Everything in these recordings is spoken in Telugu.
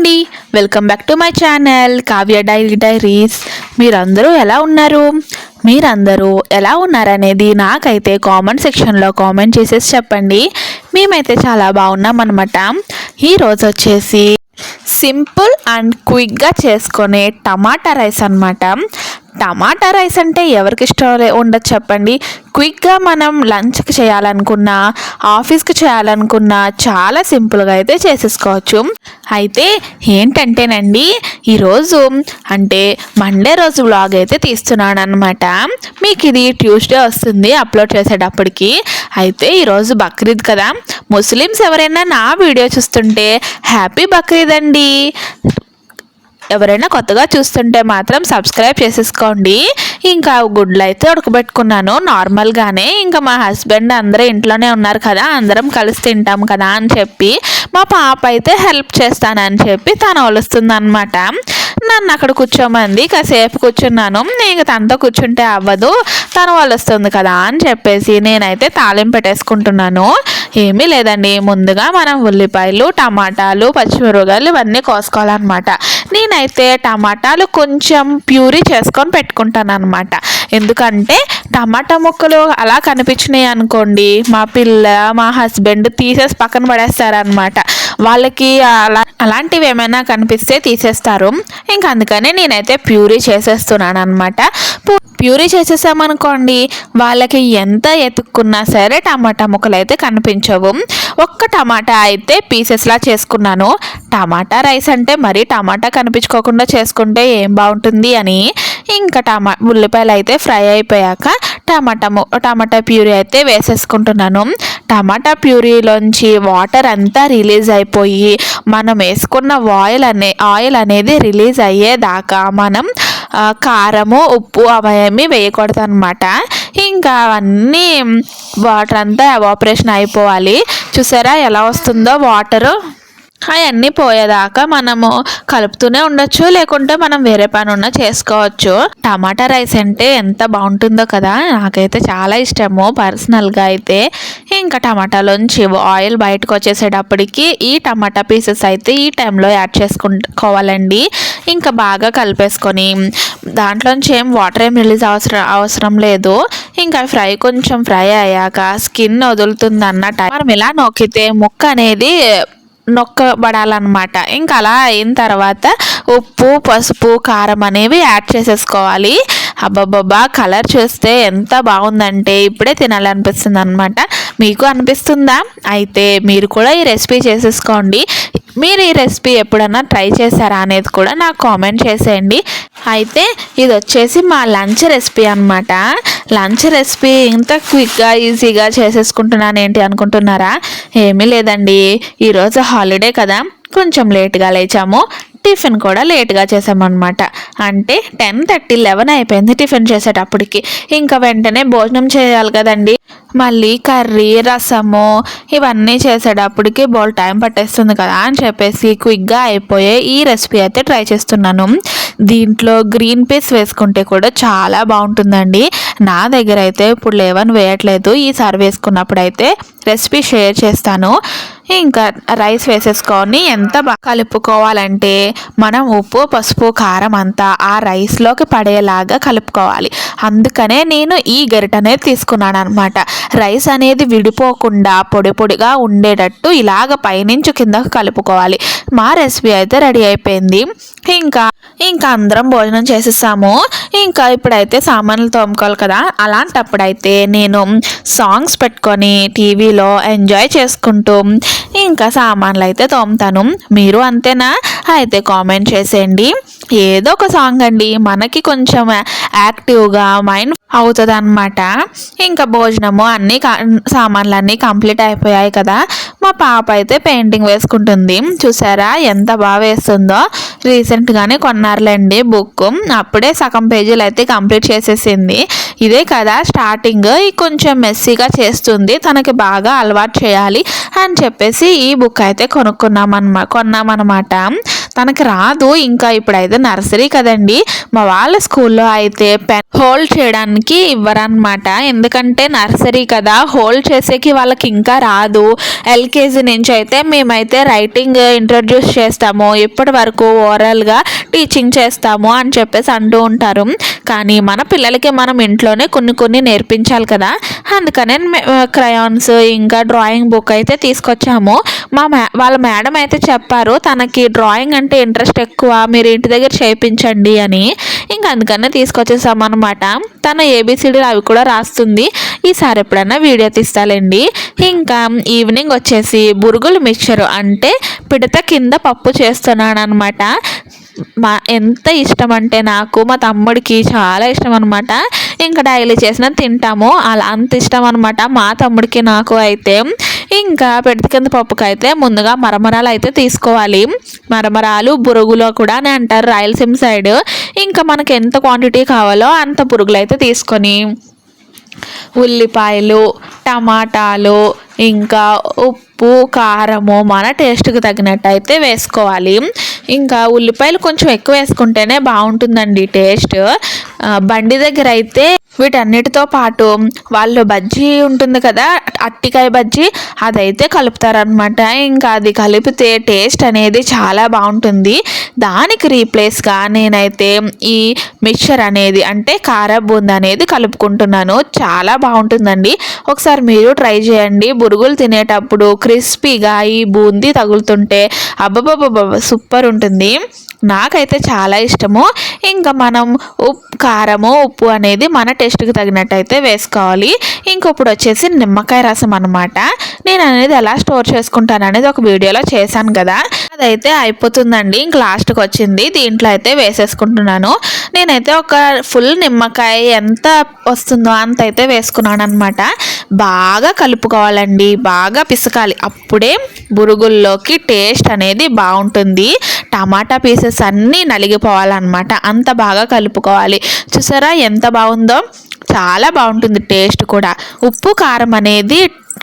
అండి. Welcome back to my channel Kavya diary diaries మీరందరూ ఎలా ఉన్నారు? మీరందరూ ఎలా ఉన్నారనేది నాకైతే కామెంట్ సెక్షన్లో కామెంట్ చేసేసి చెప్పండి. మేమైతే చాలా బాగున్నాం అనమాట ఈరోజు వచ్చేసి సింపుల్ అండ్ క్విక్గా చేసుకునే టమాటా రైస్ అన్నమాట. టమాటా రైస్ అంటే ఎవరికి ఇష్టం ఉండదు చెప్పండి. క్విక్గా మనం లంచ్కి చేయాలనుకున్నా ఆఫీస్కి చేయాలనుకున్నా చాలా సింపుల్గా అయితే చేసేసుకోవచ్చు. అయితే ఏంటంటేనండి ఈరోజు అంటే మండే రోజు వ్లాగ్ అయితే తీస్తున్నాను అనమాట మీకు ఇది ట్యూస్డే వస్తుంది అప్లోడ్ చేసేటప్పటికి. అయితే ఈరోజు బక్రీద్ కదా. ముస్లిమ్స్ ఎవరైనా నా వీడియో చూస్తుంటే హ్యాపీ బక్రీద్ అండి ఎవరైనా కొత్తగా చూస్తుంటే మాత్రం సబ్స్క్రైబ్ చేసేసుకోండి. ఇంకా గుడ్లు అయితే ఉడకబెట్టుకున్నాను నార్మల్గానే ఇంకా మా హస్బెండ్ అందరూ ఇంట్లోనే ఉన్నారు కదా అందరం కలిసి తింటాం కదా అని చెప్పి మా పాప అయితే హెల్ప్ చేస్తానని చెప్పి తను వలుస్తుంది అనమాట నన్ను అక్కడ కూర్చోమంది కాసేపు కూర్చున్నాను. ఇంకా తనతో కూర్చుంటే అవ్వదు తను వలుస్తుంది కదా అని చెప్పేసి నేనైతే తాలింపు పెట్టేసుకుంటున్నాను. ఏమీ లేదండి. ముందుగా మనం ఉల్లిపాయలు టమాటాలు పచ్చిమిరపకాయలు ఇవన్నీ కోసుకోవాలన్నమాట. నేనైతే టమాటాలు కొంచెం ప్యూరీ చేసుకొని పెట్టుకుంటాను అనమాట ఎందుకంటే టమాటా ముక్కలు అలా కనిపించినాయి అనుకోండి మా పిల్ల మా హస్బెండ్ తీసేసి పక్కన పడేస్తారనమాట వాళ్ళకి అలా అలాంటివి ఏమైనా కనిపిస్తే తీసేస్తారు. ఇంకా అందుకనే నేనైతే ప్యూరీ చేసేస్తున్నాను అనమాట ప్యూరీ చేసేసామనుకోండి వాళ్ళకి ఎంత ఎతుక్కున్నా సరే టమాటా ముక్కలు అయితే కనిపించవు. ఒక్క టమాటా అయితే పీసెస్లా చేసుకున్నాను. టమాటా రైస్ అంటే మరీ టమాటా కనిపించుకోకుండా చేసుకుంటే ఏం బాగుంటుంది అని. ఇంకా టమా ఉల్లిపాయలు అయితే ఫ్రై అయిపోయాక టమాటా టమాటా ప్యూరీ అయితే వేసేసుకుంటున్నాను. టమాటా ప్యూరీలోంచి వాటర్ అంతా రిలీజ్ అయిపోయి మనం వేసుకున్న ఆయిల్ అనే ఆయిల్ అనేది రిలీజ్ అయ్యేదాకా మనం కారము ఉప్పు అవన్నీ వేయకూడదు అనమాట ఇంకా అవన్నీ వాటర్ అంతా ఎవాపరేషన్ అయిపోవాలి. చూసారా ఎలా వస్తుందో వాటరు? అవన్నీ పోయేదాకా మనము కలుపుతూనే ఉండొచ్చు లేకుంటే మనం వేరే పని ఉన్నా చేసుకోవచ్చు. టమాటా రైస్ అంటే ఎంత బాగుంటుందో కదా నాకైతే చాలా ఇష్టము పర్సనల్గా అయితే. ఇంకా టమాటాలోంచి ఆయిల్ బయటకు వచ్చేసేటప్పటికి ఈ టమాటా పీసెస్ అయితే ఈ టైంలో యాడ్ చేసుకుంటుకోవాలండి. ఇంకా బాగా కలిపేసుకొని దాంట్లోంచి ఏం వాటర్ ఏం రిలీజ్ అవసరం అవసరం లేదు. ఇంకా ఫ్రై కొంచెం ఫ్రై అయ్యాక స్కిన్ వదులుతుంది అన్న మనం ఇలా నొక్కితే ముక్క అనేది నొక్కబడాలన్నమాట. ఇంకా అలా అయిన తర్వాత ఉప్పు పసుపు కారం అనేవి యాడ్ చేసేసుకోవాలి. అబ్బబ్బబ్బా కలర్ చూస్తే ఎంత బాగుందంటే ఇప్పుడే తినాలనిపిస్తుంది అనమాట మీకు అనిపిస్తుందా? అయితే మీరు కూడా ఈ రెసిపీ చేసేసుకోండి. మీరు ఈ రెసిపీ ఎప్పుడన్నా ట్రై చేశారా అనేది కూడా నాకు కామెంట్ చేసేయండి. అయితే ఇది వచ్చేసి మా లంచ్ రెసిపీ అనమాట లంచ్ రెసిపీ ఇంత క్విక్గా ఈజీగా చేసేసుకుంటున్నాను ఏంటి అనుకుంటున్నారా? ఏమీ లేదండి. ఈరోజు హాలిడే కదా. కొంచెం లేట్గా లేచాము. టిఫిన్ కూడా లేట్గా చేసామన్నమాట. అంటే టెన్ థర్టీ లెవెన్ అయిపోయింది టిఫిన్ చేసేటప్పటికి. ఇంకా వెంటనే భోజనం చేయాలి కదండి. మళ్ళీ కర్రీ రసము ఇవన్నీ చేసేటప్పటికి బోల్ టైం పట్టేస్తుంది కదా అని చెప్పేసి క్విక్గా అయిపోయే ఈ రెసిపీ అయితే ట్రై చేస్తున్నాను. దీంట్లో గ్రీన్ పీస్ వేసుకుంటే కూడా చాలా బాగుంటుందండి. నా దగ్గర అయితే ఇప్పుడు లెవెన్ వేయట్లేదు. ఈసారి వేసుకున్నప్పుడు అయితే రెసిపీ షేర్ చేస్తాను. ఇంకా రైస్ వేసేసుకొని ఎంత బాగా కలుపుకోవాలంటే మనం ఉప్పు పసుపు కారం అంతా ఆ రైస్లోకి పడేలాగా కలుపుకోవాలి. అందుకనే నేను ఈ గరిట అనేది తీసుకున్నాను అనమాట రైస్ అనేది విడిపోకుండా పొడి పొడిగా ఉండేటట్టు ఇలాగ పైనుంచి కిందకు కలుపుకోవాలి. మా రెసిపీ అయితే రెడీ అయిపోయింది. ఇంకా ఇంకా అందరం భోజనం చేసేసాము. ఇంకా ఇప్పుడైతే సామాన్లు తోముకోవాలి కదా. అలాంటప్పుడైతే నేను సాంగ్స్ పెట్టుకొని టీవీలో ఎంజాయ్ చేసుకుంటూ ఇంకా సామాన్లు అయితే తోముతాను. మీరు అంతేనా? అయితే కామెంట్ చేసేయండి. ఏదో ఒక సాంగ్ అండి. మనకి కొంచెం యాక్టివ్గా మైండ్ అవుతుంది అనమాట ఇంకా భోజనము అన్నీ సామాన్లు అన్నీ కంప్లీట్ అయిపోయాయి కదా. మా పాప అయితే పెయింటింగ్ వేసుకుంటుంది. చూసారా ఎంత బాగా వేస్తుందో? రీసెంట్గానే కొన్నారులేండి బుక్ అప్పుడే సగం పేజీలు అయితే కంప్లీట్ చేసేసింది. ఇదే కదా స్టార్టింగ్ కొంచెం మెస్సీగా చేస్తుంది. తనకి బాగా అలవాటు చేయాలి అని చెప్పేసి ఈ బుక్ అయితే కొనుక్కున్నామన్నమా కొన్నామన్నమాట. తనకి రాదు. ఇంకా ఇప్పుడైతే నర్సరీ కదండి. మా వాళ్ళ స్కూల్లో అయితే పెన్ హోల్డ్ చేయడానికి ఇవ్వరనమాట ఎందుకంటే నర్సరీ కదా. హోల్డ్ చేసేకి వాళ్ళకి ఇంకా రాదు. ఎల్కేజీ నుంచి అయితే మేమైతే రైటింగ్ ఇంట్రడ్యూస్ చేస్తాము. ఇప్పటి వరకు ఓరల్గా టీచింగ్ చేస్తాము అని చెప్పేసి అంటూ ఉంటారు. కానీ మన పిల్లలకి మనం ఇంట్లోనే కొన్ని కొన్ని నేర్పించాలి కదా. అందుకనే క్రయాన్స్ ఇంకా డ్రాయింగ్ బుక్ అయితే తీసుకొచ్చాము. మా మే వాళ్ళ మేడం అయితే చెప్పారు తనకి డ్రాయింగ్ అంటే ఇంట్రెస్ట్ ఎక్కువ మీరు ఇంటి దగ్గర చేయించండి అని. ఇంకా అందుకనే తీసుకొచ్చేసామన్నమాట తన ఏబిసిడీలు అవి కూడా రాస్తుంది. ఈసారి ఎప్పుడైనా వీడియో తీస్తాలండి. ఇంకా ఈవినింగ్ వచ్చేసి బురుగులు మిక్చర్ అంటే పిడత కింద పప్పు చేస్తున్నాను అనమాట మా ఎంత ఇష్టం అంటే నాకు మా తమ్ముడికి చాలా ఇష్టం అనమాట ఇంకా డైలీ చేసిన తింటాము. అలా అంత ఇష్టం అనమాట మా తమ్ముడికి నాకు అయితే. ఇంకా పెడత కింద పప్పుకు అయితే ముందుగా మరమరాలు అయితే తీసుకోవాలి. మరమరాలు బురుగులో కూడా అని అంటారు రాయలసీమ సైడ్. ఇంకా మనకు ఎంత క్వాంటిటీ కావాలో అంత పురుగులు అయితే తీసుకొని ఉల్లిపాయలు టమాటాలు ఇంకా ఉప్పు కారము మన టేస్ట్కి తగినట్టు అయితే వేసుకోవాలి. ఇంకా ఉల్లిపాయలు కొంచెం ఎక్కువ వేసుకుంటేనే బాగుంటుందండి టేస్ట్. బండి దగ్గర అయితే వీటన్నిటితో పాటు వాళ్ళు బజ్జీ ఉంటుంది కదా అట్టికాయ బజ్జీ అదైతే కలుపుతారనమాట ఇంకా అది కలిపితే టేస్ట్ అనేది చాలా బాగుంటుంది. దానికి రీప్లేస్గా నేనైతే ఈ మిక్చర్ అనేది అంటే కార బూంద అనేది కలుపుకుంటున్నాను. చాలా బాగుంటుందండి. ఒకసారి మీరు ట్రై చేయండి. బురుగులు తినేటప్పుడు క్రిస్పీగా ఈ బూందీ తగులుతుంటే అబ్బబ్బబ్బబ్బ సూపర్ ఉంటుంది. నాకైతే చాలా ఇష్టము. ఇంకా మనం ఉప్పు కారము ఉప్పు అనేది మన టేస్ట్కి తగినట్టు అయితే వేసుకోవాలి. ఇంకొప్పుడు వచ్చేసి నిమ్మకాయ రసం అనమాట నేను అనేది ఎలా స్టోర్ చేసుకుంటాను అనేది ఒక వీడియోలో చేశాను కదా. అదైతే అయిపోతుందండి. ఇంక లాస్ట్కి వచ్చింది. దీంట్లో అయితే వేసేసుకుంటున్నాను. నేనైతే ఒక ఫుల్ నిమ్మకాయ ఎంత వస్తుందో అంత అయితే వేసుకున్నాను అనమాట బాగా కలుపుకోవాలండి. బాగా పిసకాలి. అప్పుడే బురుగుల్లోకి టేస్ట్ అనేది బాగుంటుంది. టమాటా పీసెస్ అన్నీ నలిగిపోవాలన్నమాట. అంత బాగా కలుపుకోవాలి. చూసారా ఎంత బాగుందో? చాలా బాగుంటుంది టేస్ట్ కూడా. ఉప్పు కారం అనేది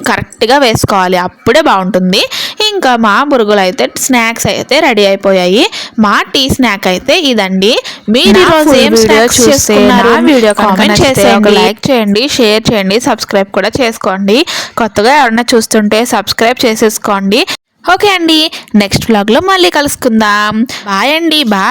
కరెక్ట్గా వేసుకోవాలి. అప్పుడే బాగుంటుంది. ఇంకా మా బురుగులు అయితే స్నాక్స్ అయితే రెడీ అయిపోయాయి. మా టీ స్నాక్ అయితే ఇదండి. మీరు ఈరోజు ఏం స్నాక్స్ చేసుకున్నారు? వీడియో కామెంట్ చేసేయండి లైక్ చేయండి షేర్ చేయండి సబ్స్క్రైబ్ కూడా చేసుకోండి. కొత్తగా ఎవరైనా చూస్తుంటే సబ్స్క్రైబ్ చేసేసుకోండి. ఓకే అండి. నెక్స్ట్ వ్లాగ్లో మళ్ళీ కలుసుకుందాం. బాయ్ అండి బాయ్.